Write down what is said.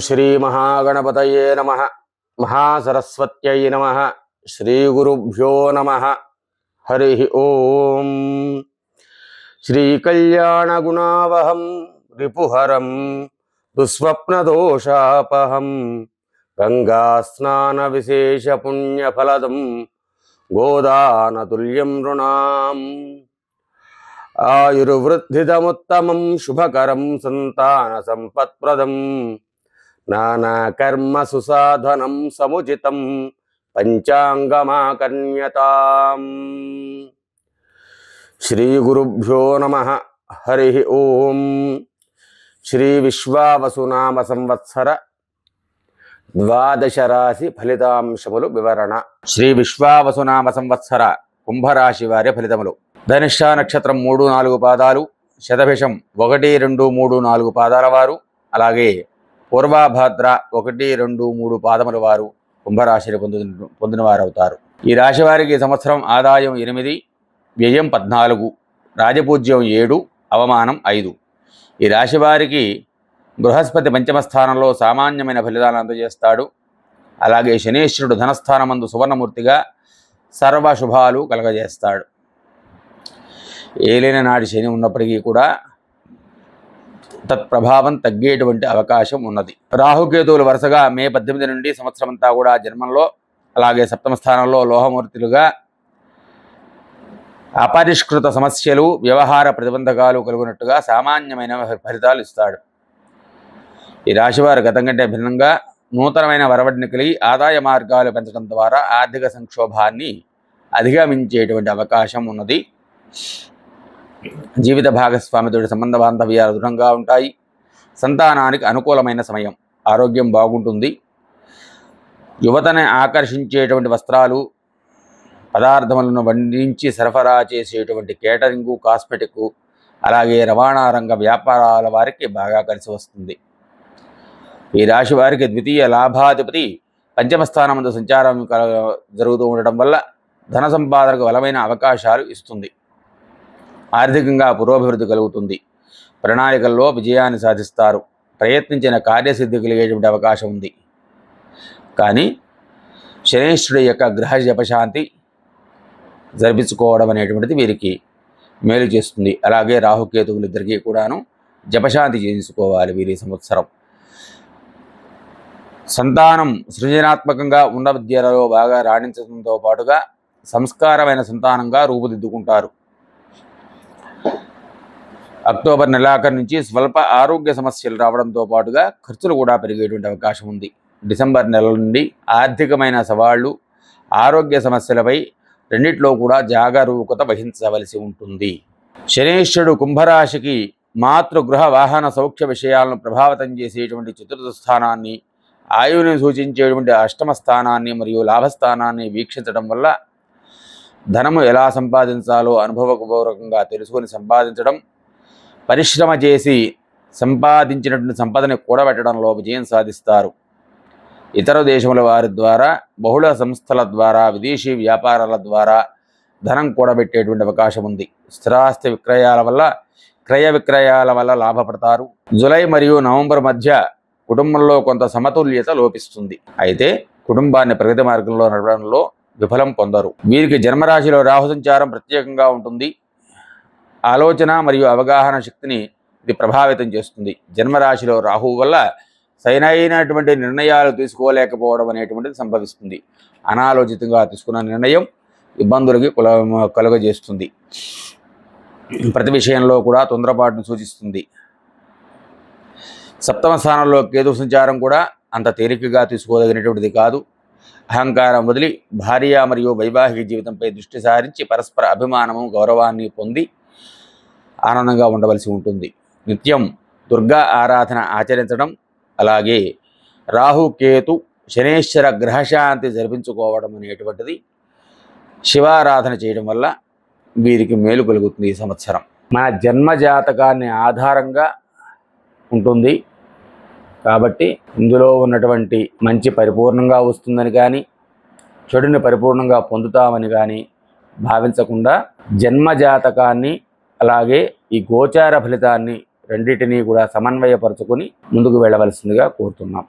శ్రీమహాగణపతయే నమ మహాసరస్వత్యై నమ శ్రీగురుభ్యో నమ హరి ఓం శ్రీకళ్యాణగుణావహం రిపుహరం దుస్వప్నదోషాపహం గంగాస్నానవిశేషపుణ్యఫలదం గోదానతుల్యం నృణాం ఆయుర్వృద్ధిదముత్తమం శుభకరం సంతానసంపత్ప్రదం నానాకర్మ సుసాధనం సముచితం పంచాంగమాకర్ణ్యతాం శ్రీ గురుభ్యో నమ హరి ఓం. శ్రీ విశ్వావసునామ సంవత్సర ద్వాదశ రాశి ఫలితాంశములు వివరణ. శ్రీ విశ్వావసునామ సంవత్సర కుంభరాశి వారి ఫలితములు. ధనిష్ట నక్షత్రం మూడు నాలుగు పాదాలు శతభిషం ఒకటి రెండు మూడు నాలుగు పాదాల వారు అలాగే పూర్వాభాద్ర ఒకటి రెండు మూడు పాదముల వారు కుంభరాశిని పొందిన పొందినవారవుతారు. అవుతారు ఈ రాశి వారికి సంవత్సరం ఆదాయం ఎనిమిది వ్యయం పద్నాలుగు రాజపూజ్యం ఏడు అవమానం ఐదు. ఈ రాశి వారికి బృహస్పతి పంచమ స్థానంలో సామాన్యమైన ఫలితాలను అందజేస్తాడు. అలాగే శనీశ్వరుడు ధనస్థానమందు సువర్ణమూర్తిగా సర్వ శుభాలు కలగజేస్తాడు. ఏలైన నాటి శని ఉన్నప్పటికీ కూడా తత్ప్రభావం తగ్గేటువంటి అవకాశం ఉన్నది. రాహుకేతువులు వరుసగా మే పద్దెనిమిది నుండి సంవత్సరం అంతా కూడా జన్మంలో అలాగే సప్తమ స్థానంలో లోహమూర్తులుగా అపరిష్కృత సమస్యలు వ్యవహార ప్రతిబంధకాలు కలుగునట్టుగా సామాన్యమైన ఫలితాలు ఇస్తాడు. ఈ రాశివారు గతం కంటే భిన్నంగా నూతనమైన వరవడ్నికలి కలిగి ఆదాయ మార్గాలు పెంచడం ద్వారా ఆర్థిక సంక్షోభాన్ని అధిగమించేటువంటి అవకాశం ఉన్నది. జీవిత భాగస్వామితోటి సంబంధ బాంధవ్యాలు దృఢంగా ఉంటాయి. సంతానానికి అనుకూలమైన సమయం. ఆరోగ్యం బాగుంటుంది. యువతని ఆకర్షించేటువంటి వస్త్రాలు పదార్థములను వండించి సరఫరా చేసేటువంటి కేటరింగు కాస్మెటిక్ అలాగే రవాణా రంగ వ్యాపారాల వారికి బాగా కలిసి వస్తుంది. ఈ రాశి వారికి ద్వితీయ లాభాధిపతి పంచమ స్థానమందు సంచారం కల- జరుగుతూ ఉండటం వల్ల ధన సంపాదనకు బలమైన అవకాశాలు ఇస్తుంది. ఆర్థికంగా పురోభివృద్ధి కలుగుతుంది. ప్రణాళికల్లో విజయాన్ని సాధిస్తారు. ప్రయత్నించిన కార్యసిద్ధి కలిగేటువంటి అవకాశం ఉంది. కానీ శనేశ్వరుడి యొక్క గ్రహ జపశాంతి జరిపించుకోవడం అనేటువంటిది వీరికి మేలు చేస్తుంది. అలాగే రాహుకేతువులు ఇద్దరికీ కూడాను జపశాంతి చేయించుకోవాలి వీరి సంవత్సరం. సంతానం సృజనాత్మకంగా ఉన్న విద్యలలో బాగా రాణించడంతో పాటుగా సంస్కారమైన సంతానంగా రూపుదిద్దుకుంటారు. అక్టోబర్ నెలాఖరు నుంచి స్వల్ప ఆరోగ్య సమస్యలు రావడంతో పాటుగా ఖర్చులు కూడా పెరిగేటువంటి అవకాశం ఉంది. డిసెంబర్ నెల నుండి ఆర్థికమైన సవాళ్ళు ఆరోగ్య సమస్యలపై రెండిట్లో కూడా జాగరూకత వహించవలసి ఉంటుంది. శనేశ్వరుడు కుంభరాశికి మాతృగృహ వాహన సౌఖ్య విషయాలను ప్రభావితం చేసేటువంటి చతుర్థ స్థానాన్ని ఆయువుని సూచించేటువంటి అష్టమ స్థానాన్ని మరియు లాభస్థానాన్ని వీక్షించడం వల్ల ధనము ఎలా సంపాదించాలో అనుభవపూర్వకంగా తెలుసుకొని సంపాదించడం పరిశ్రమ చేసి సంపాదించినటువంటి సంపదని కూడబెట్టడంలో విజయం సాధిస్తారు. ఇతర దేశముల వారి ద్వారా బహుళ సంస్థల ద్వారా విదేశీ వ్యాపారాల ద్వారా ధనం కూడబెట్టేటువంటి అవకాశం ఉంది. స్థిరాస్తి విక్రయాల వల్ల క్రయ విక్రయాల వల్ల లాభపడతారు. జులై మరియు నవంబర్ మధ్య కుటుంబంలో కొంత సమతుల్యత లోపిస్తుంది. అయితే కుటుంబాన్ని ప్రగతి మార్గంలో నడవడంలో విఫలం పొందరు. వీరికి జన్మరాశిలో రాహు సంచారం ప్రత్యేకంగా ఉంటుంది. ఆలోచన మరియు అవగాహన శక్తిని ఇది ప్రభావితం చేస్తుంది. జన్మరాశిలో రాహువు వల్ల సరైనటువంటి నిర్ణయాలు తీసుకోలేకపోవడం అనేటువంటిది సంభవిస్తుంది. అనాలోచితంగా తీసుకున్న నిర్ణయం ఇబ్బందులకి కుల కలుగజేస్తుంది. ప్రతి విషయంలో కూడా తొందరపాటును సూచిస్తుంది. సప్తమ స్థానంలో కేతు సంచారం కూడా అంత తేలికగా తీసుకోదగినటువంటిది కాదు. అహంకారం వదిలి భార్య మరియు వైవాహిక జీవితంపై దృష్టి సారించి పరస్పర అభిమానము గౌరవాన్ని పొంది ఆనందంగా ఉండవలసి ఉంటుంది. నిత్యం దుర్గా ఆరాధన ఆచరించడం అలాగే రాహుకేతు శనేశ్వర గ్రహశాంతి జరిపించుకోవడం అనేటువంటిది శివారాధన చేయడం వల్ల వీరికి మేలు కలుగుతుంది ఈ సంవత్సరం. మన జన్మ జాతకాన్ని ఆధారంగా ఉంటుంది. కాబట్టి ఇందులో ఉన్నటువంటి మంచి పరిపూర్ణంగా వస్తుందని కానీ చెడుని పరిపూర్ణంగా పొందుతామని కానీ భావించకుండా జన్మ జాతకాన్ని అలాగే ఈ గోచార ఫలితాన్ని రెండింటినీ కూడా సమన్వయపరుచుకొని ముందుకు వెళ్ళవలసిందిగా కోరుతున్నాం.